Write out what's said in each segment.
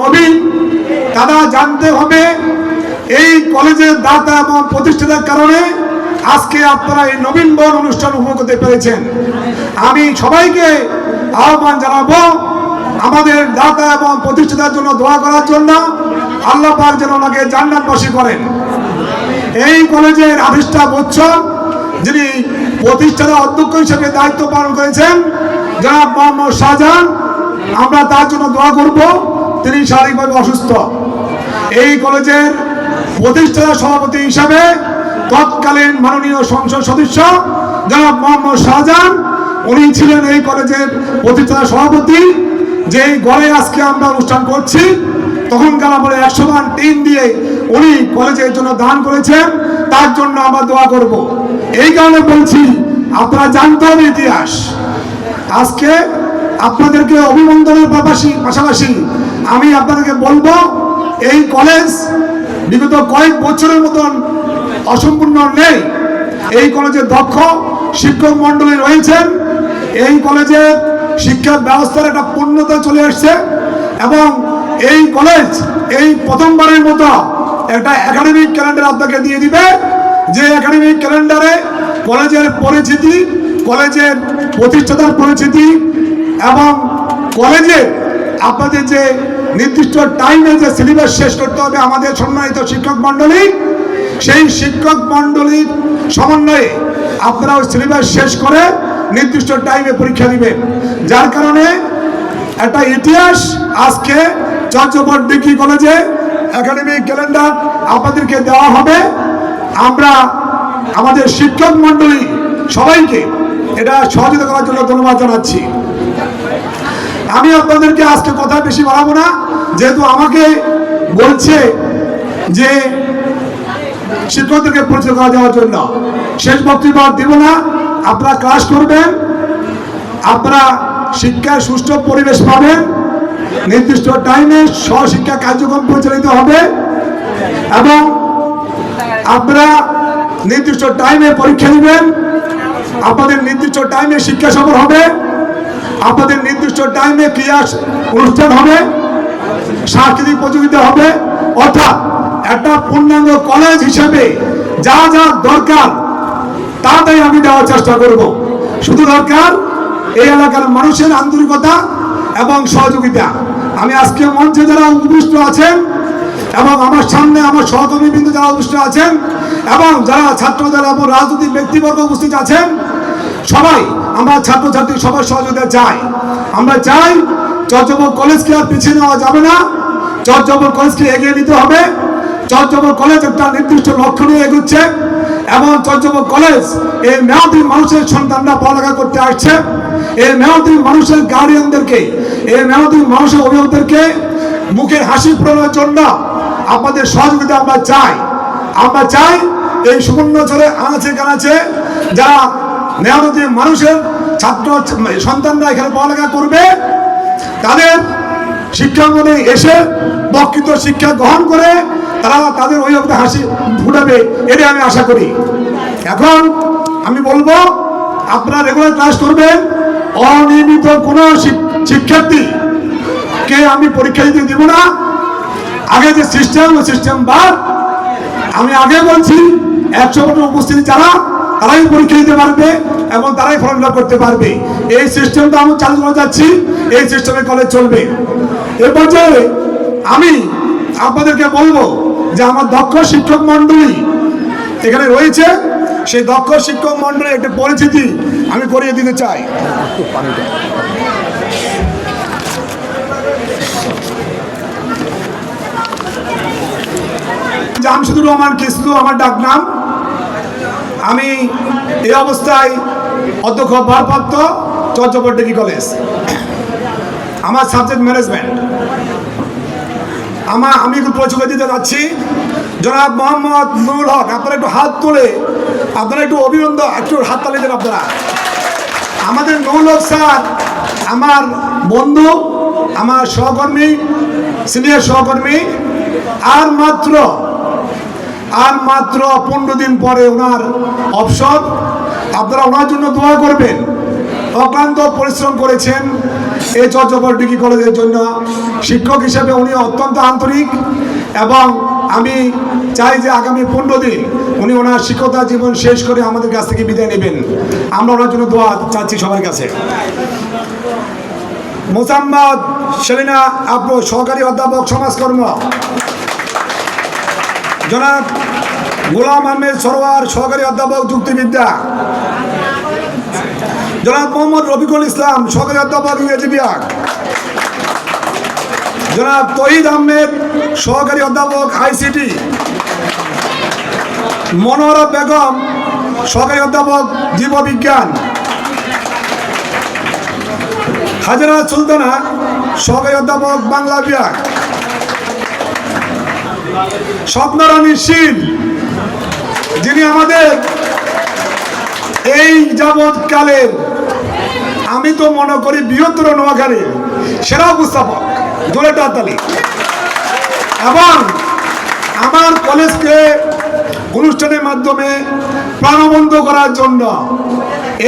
নবীন তারা জানতে হবে এই কলেজের দাতা এবং প্রতিষ্ঠাতার কারণে আজকে আপনারা এই নবীন বরণ অনুষ্ঠান উপভোগ করতে পেরেছেন। আমি সবাইকে আহ্বান জানাব আমাদের দাতা এবং প্রতিষ্ঠাতার জন্য দোয়া করার জন্য আল্লাহ পাক যেন ওনাকে জান্নাতবাসী করেন। এই কলেজের আবিষ্টা বছর যিনি প্রতিষ্ঠাতা অধ্যক্ষ হিসেবে দায়িত্ব পালন করেছেন, জনাব মোহাম্মদ শাহজাহান। আমরা তার জন্য দোয়া করব। তিনি শারীরিকভাবে অসুস্থ। এই কলেজের প্রতিষ্ঠাতা সভাপতি হিসাবে তৎকালীন মাননীয় সংসদ সদস্য জনাব মোহাম্মদ শাহজাহান, উনি ছিলেন এই কলেজের প্রতিষ্ঠাতা সভাপতি। যেই গড়ে আজকে আমরা অনুষ্ঠান করছি, তখনকার আমলে একশো মান টিন দিয়ে উনি কলেজের জন্য দান করেছেন, তার জন্য আমরা দোয়া করব। এই কারণে বলছি, আপনারা জানতে হবে ইতিহাস। আজকে আপনাদেরকে অভিনন্দনের পাশাপাশি পাশাপাশি আমি আপনাদেরকে বলব, এই কলেজ বিগত কয়েক বছরের মতন অসম্পূর্ণ নেই। এই কলেজে দক্ষ শিক্ষক মণ্ডলী রয়েছেন। এই কলেজে শিক্ষা ব্যবস্থার একটা পূর্ণতা চলে আসছে এবং এই কলেজ এই প্রথমবারের মতো একটা একাডেমিক ক্যালেন্ডার আপনাকে দিয়ে দিবে, যে একাডেমিক ক্যালেন্ডারে কলেজের পরিচিতি কলেজের প্রতিষ্ঠাতার পরিচিতি এবং কলেজে আপনাদের যে নির্দিষ্ট টাইমে যে সিলেবাস শেষ করতে হবে আমাদের সম্মানিত শিক্ষক মণ্ডলী, সেই শিক্ষক মণ্ডলীর সমন্বয়ে আপনারা ওই সিলেবাস শেষ করে নির্দিষ্ট টাইমে পরীক্ষা দিবেন। যার কারণে একটা ইতিহাস আজকে চর্চপট ডিগ্রি কলেজে একাডেমিক ক্যালেন্ডার আপনাদেরকে দেওয়া হবে। আমরা আমাদের শিক্ষক মণ্ডলী সবাইকে এটা সহযোগিতা করার জন্য ধন্যবাদ জানাচ্ছি। আমি আপনাদেরকে আজকে কথা বেশি বাড়াবো না। যেহেতু আমাকে বলছে যে শিক্ষকদেরকে পরিচয় করা যাওয়ার জন্য। শেষ বক্তব্য দেব না। আপনারা ক্লাস করবেন। আপনারা শিক্ষার সুষ্ঠু পরিবেশ পাবেন। নির্দিষ্ট টাইমে স্বশিক্ষা কার্যক্রম পরিচালিত হবে। এবং আপনারা নির্দিষ্ট টাইমে পরীক্ষা দিবেন আপনাদের নির্দিষ্ট টাইমে শিক্ষা সফর হবে। আপনাদের নির্দিষ্ট টাইমে ক্রিয়া অনুষ্ঠান হবে, সাংস্কৃতিক প্রতিযোগিতা হবে, অর্থাৎ একটা পূর্ণাঙ্গ কলেজ হিসেবে যা যা দরকার তাড়াতাড়ি আমি দেওয়ার চেষ্টা করব। শুধু দরকার এই এলাকার মানুষের আন্তরিকতা এবং সহযোগিতা। আমি আজকে মঞ্চে যারা উপবিষ্ট আছেন এবং আমার সামনে আমার সহকর্মীবৃন্দ যারা উপস্থিত আছেন এবং যারা ছাত্র যারা এবং রাজনৈতিক ব্যক্তিবর্গ উপস্থিত আছেন, সবাই আমরা ছাত্রছাত্রী সবার সহযোগিতা চাই আমরা চাই চর্চবর কলেজকে আর পিছিয়ে নেওয়া যাবে না। চর্চবর কলেজকে এগিয়ে নিতে হবে। চর্চবর কলেজ একটা নির্দিষ্ট লক্ষ্য নিয়ে এগুচ্ছে এবং চর্চবর কলেজ এই মেয়াদি মানুষের সন্তানরা পড়ালেখা করতে আসছে। এই মেয়াদী মানুষের গার্ডিয়ানদেরকে এই মেয়াদি মানুষের অভিভাবকদেরকে মুখের হাসি পূরণের জন্য আপনাদের সহযোগিতা আমরা চাই। আমরা চাই এই সুবর্ণ চলে আনাচে কানাচে যারা মেহনতি মানুষের ছাত্র সন্তানরা এখানে পড়ালেখা করবে। তাদের শিক্ষাঙ্গনে এসে প্রকৃত শিক্ষা গ্রহণ করে তারা তাদের অভিভাবকদের হাসি ফুটাবে, এটাই আমি আশা করি। এখন আমি বলব, আপনারা রেগুলার ক্লাস করবেন, অনিয়মিত কোনো শিক- শিক্ষার্থী কে আমি পরীক্ষা দিতে দিব না। আগে যে সিস্টেম সিস্টেম বাদ আমি আগে বলছি, একশো উপস্থিতি যারা তারাই পরীক্ষা দিতে পারবে এবং তারাই ফর্ম ফিল করতে পারবে। এই সিস্টেমটা আমি চালু করে যাচ্ছি, এই সিস্টেমে কলেজ চলবে। এ পর্যায়ে আমি আপনাদেরকে বলব যে আমার দক্ষ শিক্ষক মণ্ডলী এখানে রয়েছে। সেই দক্ষ শিক্ষক মণ্ডলীর একটি পরিচিতি আমি করিয়ে দিতে চাই। জামশুদুর রহমান কিস্তু আমার ডাক নাম আমি এই অবস্থায় অধ্যক্ষ ভারপ্রাপ্ত চর্যাপদ ডিগ্রি কলেজ। আমার সাবজেক্ট ম্যানেজমেন্ট আমার আমি একটু পরিচয় দিতে যাচ্ছি। জনাব মোহাম্মদ নুরুল হক, আপনারা একটু হাত তুলে, আপনারা একটু অভিনন্দন, একটু হাত তালি দেন আপনারা। আমাদের নুরুল হক স্যার, আমার বন্ধু, আমার সহকর্মী, সিনিয়র সহকর্মী, আর মাত্র আর মাত্র পনেরো দিন পরে ওনার অবসর। আপনারা ওনার জন্য দোয়া করবেন। অক্লান্ত পরিশ্রম করেছেন এই চর্যাপদ ডিগ্রি কলেজের জন্য। শিক্ষক হিসেবে উনি অত্যন্ত আন্তরিক এবং আমি চাই যে আগামী পনেরো দিন উনি ওনার শিক্ষকতা জীবন শেষ করে আমাদের কাছ থেকে বিদায় নেবেন। আমরা ওনার জন্য দোয়া চাচ্ছি সবার কাছে। মোসাম্মদ সেলিনা আপু, সহকারী অধ্যাপক, সমাজকর্ম। জনাব গোলাম আহমেদ সরোয়ার সহকারী অধ্যাপক যুক্তিবিদ্যা। জনাব মোহাম্মদ রফিকুল ইসলাম সহকারী অধ্যাপক ইংরেজি বিভাগ। জনাব তহিদ আহমেদ সহকারী অধ্যাপক আইসিটি। মনোহরা বেগম সহকারী অধ্যাপক জীববিজ্ঞান। হাজারা সুলতানা সহকারী অধ্যাপক বাংলা বিভাগ। স্বপ্নরানী শীল, যিনি আমাদের এই যাবৎকালের, আমি তো মনে করি বৃহত্তর নোয়াখালীর সেরা উপস্থাপক, জোরে তালি এবং আমার কলেজকে অনুষ্ঠানের মাধ্যমে প্রাণবন্ধ করার জন্য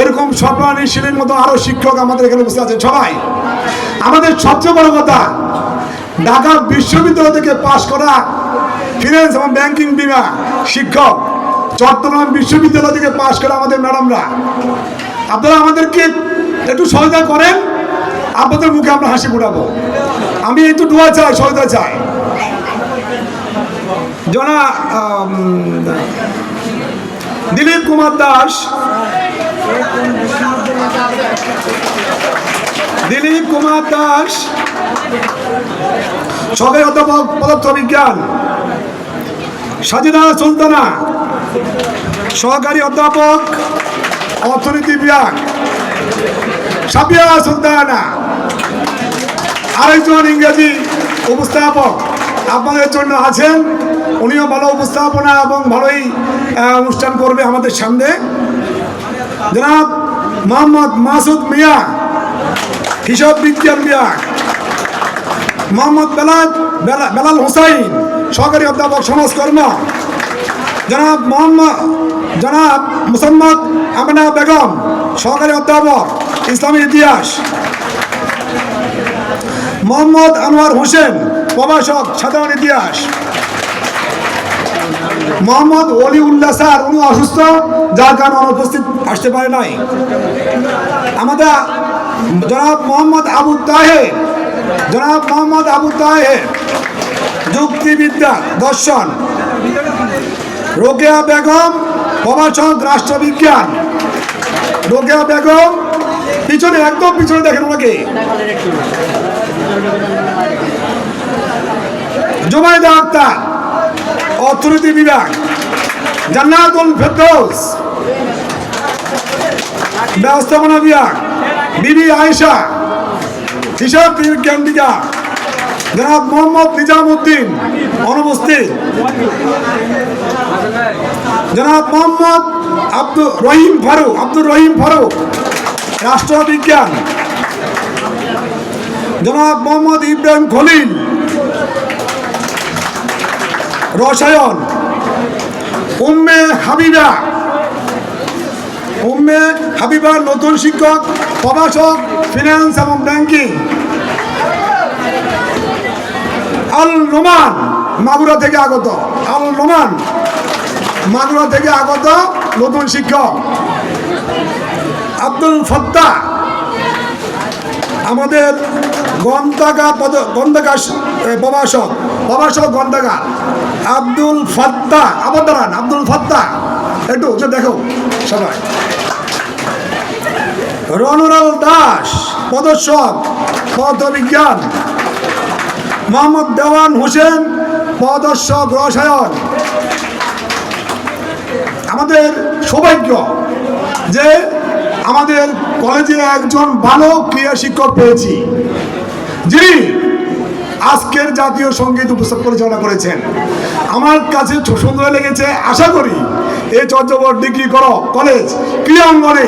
এরকম স্বপ্নানী শিলের মতো আরও শিক্ষক আমাদের এখানে বসে আছেন। সবাই, আমাদের সবচেয়ে বড় কথা, ঢাকা বিশ্ববিদ্যালয় থেকে পাশ করা ফিনান্স এবং ব্যাংকিং বিমা। শিক্ষক, চট্টগ্রাম বিশ্ববিদ্যালয় থেকে পাশ করে আমাদের ম্যাডামরা। আপনারা আমাদেরকে একটু সহায়তা করেন, আপনাদের মুখে আমরা হাসি ফুটাবো। আমি একটু দোয়া চাই সহায়তা চাই। জনা দিলীপ কুমার দাস। দিলীপ কুমার দাস। সরকারি অধ্যাপক পদার্থ বিজ্ঞান সাজিদা সুলতানা, সহকারী অধ্যাপক, অর্থনীতি বিভাগ সাবিয়া সুলতানা, আরেকজন ইংরেজি উপস্থাপক আপনাদের জন্য আছেন। উনিও ভালো উপস্থাপনা এবং ভালোই অনুষ্ঠান করবে আমাদের সামনে। জনাব মোহাম্মদ মাসুদ মিয়া, হিসাব বিজ্ঞান বিভাগ। মোহাম্মদ বেলাল, বেলা- বেলাল হোসাইন সহকারী অধ্যাপক সমাজকর্ম জনাব মোহাম্মদ, জনাব মুসাম্মদ আমিনা বেগম, সহকারী অধ্যাপক, ইসলামী ইতিহাস। মোহাম্মদ আনোয়ার হোসেন, প্রভাষক, সাধারণ ইতিহাস। মোহাম্মদ অলি উল্লাহ স্যার, উনি অসুস্থ, যার কারণে অনুপস্থিত আসতে পারে নাই। আমাদের জনাব মোহাম্মদ আবু তাহের, জনাব মোহাম্মদ আবু তাহের যুক্তিবিদ্যা, দর্শন। রোকেয়া বেগম, প্রভাষক, রাষ্ট্রবিজ্ঞান। রোকেয়া বেগম, পিছনে, একদম পিছনে দেখেন ওনাকে। জুবাইদা আক্তার, অর্থনীতি বিভাগ জান্নাতুল ফেরদৌস। ব্যবস্থাপনা বিভাগ, বিবি আয়েশা হিসাব বিজ্ঞান বিভাগ। জনাব মোহাম্মদ নিজামুদ্দিন অনুপস্থিত। জনাব মোহাম্মদ আব্দুর রহিম ফারুক, আব্দুর রহিম ফারুক রাষ্ট্রবিজ্ঞান জনাব মোহাম্মদ ইব্রাহিম খলিল, রসায়ন। উম্মে হাবিবা, উম্মে হাবিবার নতুন শিক্ষক, প্রভাষক ফিনান্স এবং ব্যাংকিং আল নোমান মাগুরা থেকে আগত। আল নোমান মাগুরা থেকে আগত নতুন শিক্ষক। আব্দুল ফত্তা, আমাদের গন্তাগা পদ গন্তাগা প্রভাষক প্রভাষক গন্তাগা। আব্দুল ফত্তা, আবার দাঁড়ান, আব্দুল ফত্তা। একটু দেখো সবাই। রনুরাল দাস পদস্বক পদবিজ্ঞান মোহাম্মদ দেওয়ান হোসেন পদস্বক রসায়ন। আমাদের সৌভাগ্য যে আমাদের কলেজে একজন ভালো ক্রিয়া শিক্ষক পেয়েছি, যিনি আজকের জাতীয় সংগীত উপস্থাপ পরিচালনা করেছেন। আমার কাছে সুন্দর লেগেছে। আশা করি এই চর্যাপদ ডিগ্রি করো, কলেজ ক্রিয়াঙ্গনে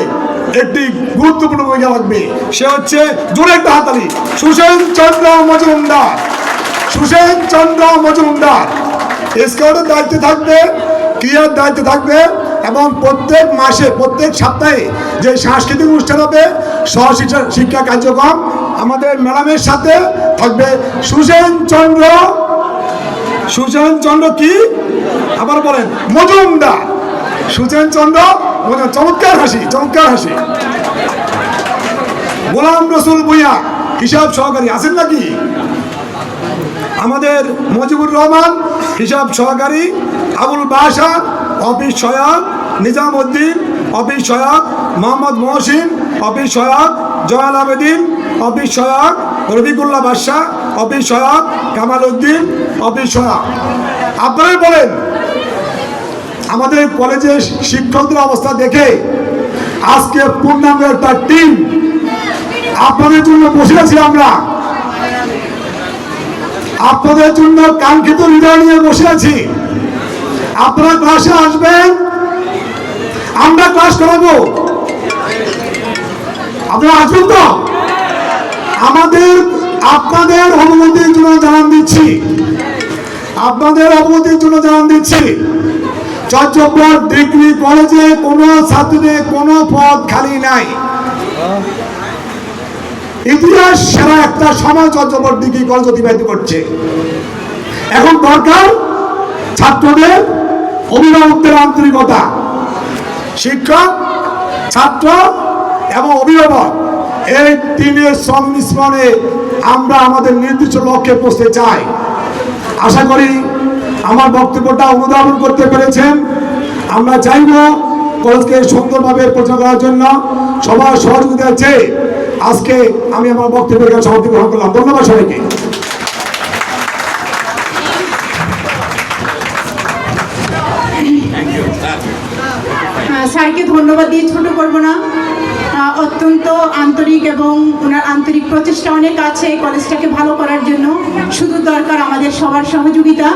একটি গুরুত্বপূর্ণ ভূমিকা রাখবে। সে হচ্ছে জোরে একটা হাতালি সুসেন চন্দ্র মজুমদার। সুসেন চন্দ্র মজুমদার। স্কাউটের দায়িত্বে থাকবে, ক্রিয়ার দায়িত্বে থাকবে এবং প্রত্যেক মাসে, প্রত্যেক সপ্তাহে যে সাংস্কৃতিক অনুষ্ঠান হবে, সহশিক্ষা, শিক্ষা কার্যক্রম আমাদের ম্যাডামের সাথে থাকবে সুসেন চন্দ্র। সুসেন চন্দ্র কি? আবার বলেন, মজুমদার। সুসেন চন্দ্র। চমৎকার হাসি চমৎকার হাসি। গোলাম রসুল ভুইয়া, হিসাব সহকারী, আছেন নাকি? আমাদের মজিবুর রহমান হিসাব সহকারী, আবুল বাসার অফিস সহায়ক নিজামুদ্দিন অফিস সহায়ক, মোহাম্মদ মহসিন, অফিস সহায়ক জয়াল আবেদিন, অফিস সহায়ক, রফিকুল্লাহ বাদশাহ, অফিস সহায়ক, কামাল উদ্দিন, অফিস সহায়ক। আপনারাই বলেন, আমাদের কলেজের শিক্ষকদের অবস্থা দেখে আজকে পূর্ণাঙ্গ একটা টিম আপনাদের জন্য বসে আছি আমরা। আপনাদের জন্য কাঙ্ক্ষিত হৃদয় নিয়ে বসে আছি। আপনারা ক্লাসে আসবেন? আমরা ক্লাস করাবো? আপনারা আসবেন তো? আমাদের, আপনাদের অনুমতির জন্য জানান দিচ্ছি। আপনাদের অবগতির জন্য জানান দিচ্ছি। চট্টগ্রাম ডিগ্রি কলেজে কোনো ছাত্রীদের কোনো পদ খালি নাই। ইতিহাস সেরা একটা সময় চট্টগ্রাম ডিগ্রি কলেজ অতিবাহিত করছে। এখন দরকার ছাত্রদের অভিভাবকদের আন্তরিকতা। শিক্ষক, ছাত্র এবং অভিভাবক, এই তিনের সংমিশ্রণে আমরা আমাদের নির্দিষ্ট লক্ষ্যে পৌঁছতে চাই। আশা করি আমার বক্তব্যটা অনুধাবন করতে পেরেছেন। আমরা চাইব কলেজকে সুন্দরভাবে পরিচালনা করার জন্য সবার সহযোগিতা চেয়ে আজকে আমি আমার বক্তব্যের কাছে সমাপ্তি গ্রহণ করলাম। ধন্যবাদ সবাইকে। স্যারকে ধন্যবাদ দিয়ে ছোট করব না। অত্যন্ত আন্তরিক এবং ওনার আন্তরিক প্রচেষ্টা অনেক আছে কলেজটাকে ভালো করার জন্য। শুধু দরকার আমাদের সবার সহযোগিতা।